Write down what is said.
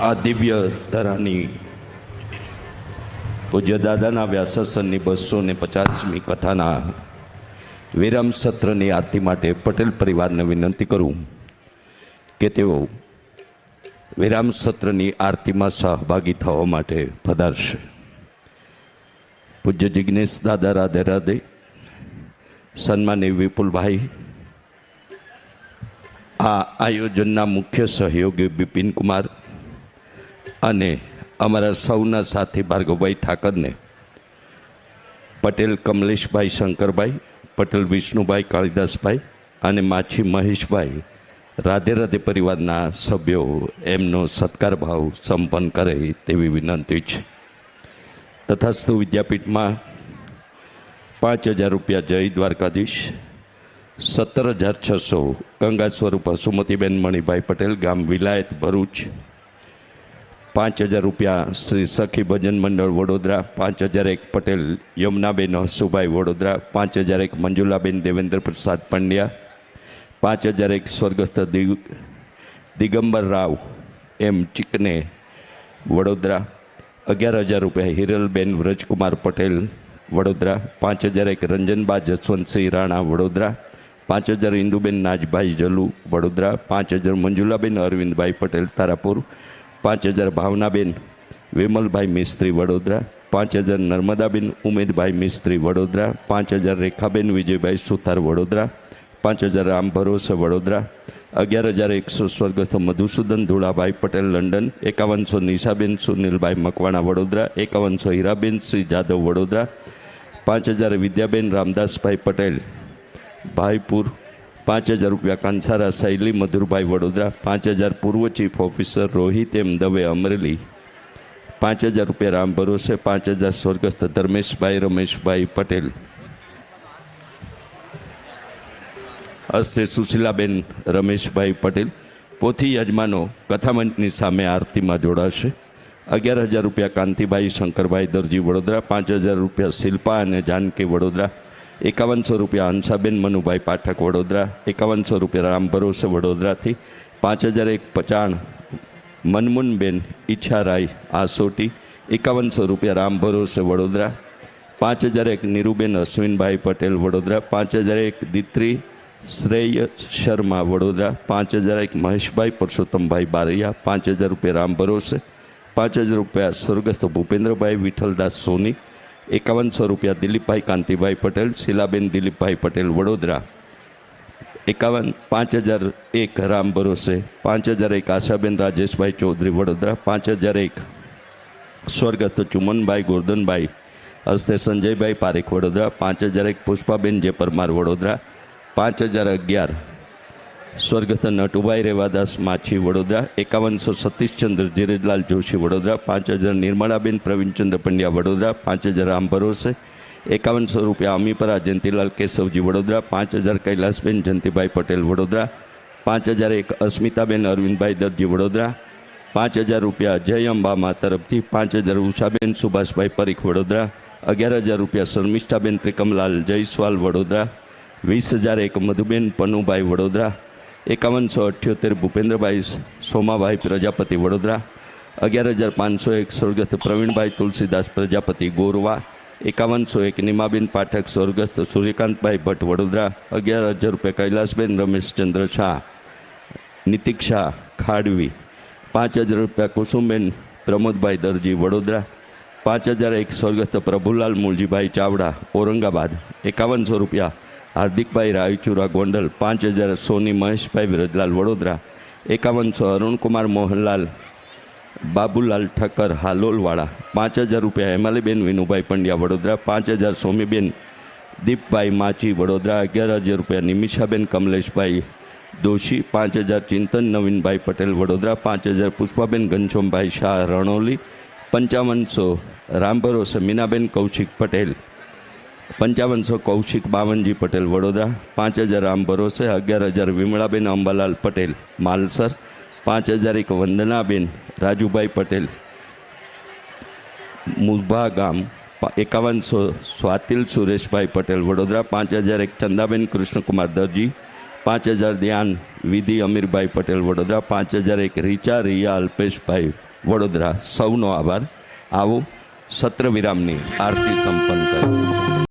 આ દિવ્ય ધરાની પૂજ્ય દાદાના વ્યાસાસનની બસો ને પચાસમી કથાના વિરામ સત્રની આરતી માટે પટેલ પરિવારને વિનંતી કરું કે તેઓ વિરામ સત્રની આરતીમાં સહભાગી થવા માટે પધારશે. પૂજ્ય જિજ્ઞેશ દાદા, રાધે રાધે સન્માની વિપુલભાઈ, આ આયોજનના મુખ્ય સહયોગી બિપિન કુમાર અને અમારા સૌના સાથી ભાર્ગવભાઈ ઠાકરને, પટેલ કમલેશભાઈ શંકરભાઈ, પટેલ વિષ્ણુભાઈ કાળીદાસભાઈ અને માછી મહેશભાઈ, રાધે રાધે પરિવારના સભ્યો એમનો સત્કાર ભાવ સંપન્ન કરે તેવી વિનંતી છે. તથાસ્તુ વિદ્યાપીઠમાં પાંચ હજાર રૂપિયા જય દ્વારકાધીશ, સત્તર હજાર છસો ગંગા સ્વરૂપ હસુમતીબેન મણિભાઈ પટેલ ગામ વિલાયત ભરૂચ પાંચ હજાર રૂપિયા શ્રી સખી ભજન મંડળ વડોદરા, પાંચ હજાર એક પટેલ યમુનાબેન હસુભાઈ વડોદરા, પાંચ હજાર એક મંજુલાબેન દેવેન્દ્ર પ્રસાદ પંડ્યા, પાંચ હજાર એક સ્વર્ગસ્થ દિગ, દિગંબર રાવ એમ ચિકને વડોદરા, અગિયાર હજાર રૂપિયા હિરલબેન વ્રજકુમાર પટેલ વડોદરા, પાંચ હજાર એક રંજનબા જસવંતસિંહ રાણા વડોદરા, પાંચ હજાર ઇન્દુબેન નાજભાઈ જલુ વડોદરા, પાંચ હજાર મંજુલાબેન અરવિંદભાઈ પટેલ તારાપુર પાંચ હજાર ભાવનાબેન, વિમલભાઈ મિસ્ત્રી વડોદરા. પાંચ હજાર નર્મદાબેન, ઉમેદભાઈ મિસ્ત્રી વડોદરા. પાંચ હજાર રેખાબેન, વિજયભાઈ સુથાર વડોદરા. પાંચ હજાર રામ ભરોસે વડોદરા. અગિયાર હજાર એકસો સ્વર્ગસ્થ મધુસૂદન, ધુળાભાઈ પટેલ, લંડન. એકાવનસો નિશાબેન, સુનિલભાઈ મકવાણા વડોદરા. એકાવનસો હીરાબેન, શ્રી જાદવ વડોદરા. પાંચ હજાર વિદ્યાબેન, રામદાસભાઈ પટેલ, ભાઈપુર પાંચ હજાર રૂપિયા કાંસારા શૈલી મધુરભાઈ વડોદરા, પાંચ હજાર પૂર્વ chief officer Rohit M Dave Amreli, પાંચ હજાર રૂપિયા રામ ભરોસે, પાંચ હજાર સ્વર્ગસ્થ ધર્મેશભાઈ, રમેશભાઈ પટેલ. હસ્તે સુશીલાબેન, રમેશભાઈ પટેલ. પોથી યજમાનો કથામંચની સામે આરતીમાં જોડાશે. અગિયાર હજાર રૂપિયા કાંતિભાઈ, શંકરભાઈ દરજી વડોદરા, પાંચ હજાર રૂપિયા શિલ્પા અને જાનકી વડોદરા. એકાવનસો રૂપિયા હંસાબેન, મનુભાઈ પાઠક વડોદરા, એકાવનસો રૂપિયા રામ ભરોસે વડોદરાથી, પાંચ હજાર એક પચાણ, મનમુનબેન ઈચ્છારાય આસોટી, એકાવનસો રૂપિયા રામ ભરોસે વડોદરા, પાંચ હજાર એક નીરુબેન અશ્વિનભાઈ પટેલ વડોદરા, પાંચ હજાર એક દિત્રી શ્રેય શર્મા વડોદરા, પાંચ હજાર એક મહેશભાઈ પુરુષોત્તમભાઈ બારૈયા, પાંચ હજાર રૂપિયા રામ ભરોસે, પાંચ હજાર રૂપિયા સ્વર્ગસ્થ ભૂપેન્દ્રભાઈ વિઠ્ઠલદાસ સોની એકાવનસો રૂપિયા દિલીપભાઈ કાંતિભાઈ પટેલ, શીલાબેન દિલીપભાઈ પટેલ, વડોદરા. એકાવન, પાંચ હજાર એક રામ ભરોસે, પાંચ હજાર એક આશાબેન રાજેશભાઈ ચૌધરી, વડોદરા, પાંચ હજાર એક સ્વર્ગસ્થ ચુમનભાઈ ગોરધનભાઈ હસ્તે સંજયભાઈ પારેખ, વડોદરા, પાંચ હજાર એક પુષ્પાબેન જે પરમાર વડોદરા, પાંચ હજાર અગિયાર સ્વર્ગસ્થ નટુભાઈ રેવાદાસ માછી વડોદરા, એકાવનસો સતીશચંદ્ર ધીરજલાલ જોશી વડોદરા, પાંચ હજાર નિર્મળાબેન પ્રવીણચંદ્ર પંડ્યા વડોદરા, પાંચ હજાર રામ ભરોસે એકાવનસો રૂપિયા અમીપરા જયંતિલાલ કેશવજી વડોદરા, પાંચ હજાર કૈલાસબેન જયંતિભાઈ પટેલ વડોદરા, પાંચ હજાર એક અસ્મિતાબેન અરવિંદભાઈ દરજી વડોદરા, પાંચ હજાર રૂપિયા જય અંબામા તરફથી, પાંચ હજાર ઉષાબેન સુભાષભાઈ પરીખ વડોદરા, અગિયાર હજાર રૂપિયા શર્મિષ્ઠાબેન ત્રિકમલાલ જયસ્વાલ વડોદરા, વીસ હજાર એક મધુબેન પનુભાઈ વડોદરા એકાવનસો અઠ્યોતેર ભૂપેન્દ્રભાઈ સોમાભાઈ પ્રજાપતિ વડોદરા, અગિયાર હજાર પાંચસો એક સ્વર્ગસ્થ પ્રવીણભાઈ તુલસીદાસ પ્રજાપતિ ગોરવા, એકાવનસો એક નિમાબેન પાઠક સ્વર્ગસ્થ સૂર્યકાંતભાઈ ભટ્ટ વડોદરા, અગિયાર હજાર રૂપિયા કૈલાસબેન રમેશચંદ્ર શાહ, નિતિક શાહ ખાડવી, પાંચ હજાર રૂપિયા કુસુમબેન પ્રમોદભાઈ દરજી વડોદરા, પાંચ હજાર એક સ્વર્ગસ્થ પ્રભુલાલ મુલજીભાઈ ચાવડા ઔરંગાબાદ, એકાવનસો રૂપિયા હાર્દિકભાઈ રાયચુરા, ગોંડલ, પાંચ હજાર સોની, મહેશભાઈ, વિરજલાલ, વડોદરા એકાવનસો અરુણકુમાર, મોહનલાલ, બાબુલાલ ઠક્કર હાલોલવાળા પાંચ હજાર રૂપિયા, હેમાલીબેન, વિનુભાઈ પંડ્યા, વડોદરા, પાંચ હજાર સોમીબેન, દીપભાઈ માચી વડોદરા, અગિયાર હજાર રૂપિયા, નિમિષાબેન, કમલેશભાઈ દોશી, પાંચ હજાર ચિંતન, નવીનભાઈ પટેલ, વડોદરા, પાંચ હજાર પુષ્પાબેન, ઘનશ્યામભાઈ શાહ, રણોલી પંચાવનસો રામભરોસે, મીનાબેન, કૌશિક પટેલ પંચાવનસો કૌશિક બાવનજી પટેલ વડોદરા, પાંચ હજાર રામ ભરોસે અગિયાર હજાર વિમળાબેન અંબાલાલ પટેલ માલસર, પાંચ હજાર એક વંદનાબેન રાજુભાઈ પટેલ મુભા ગામ, એકાવનસો સ્વાતિલ સુરેશભાઈ પટેલ વડોદરા, પાંચ હજાર એક ચંદાબેન કૃષ્ણકુમાર દરજી, પાંચ હજાર ધ્યાન વિધિ અમીરભાઈ પટેલ વડોદરા, પાંચ હજાર એક રીચા રિયા અલ્પેશભાઈ વડોદરા. સૌનો આભાર. આવો સત્ર વિરામની આરતી સંપન્ન કરો.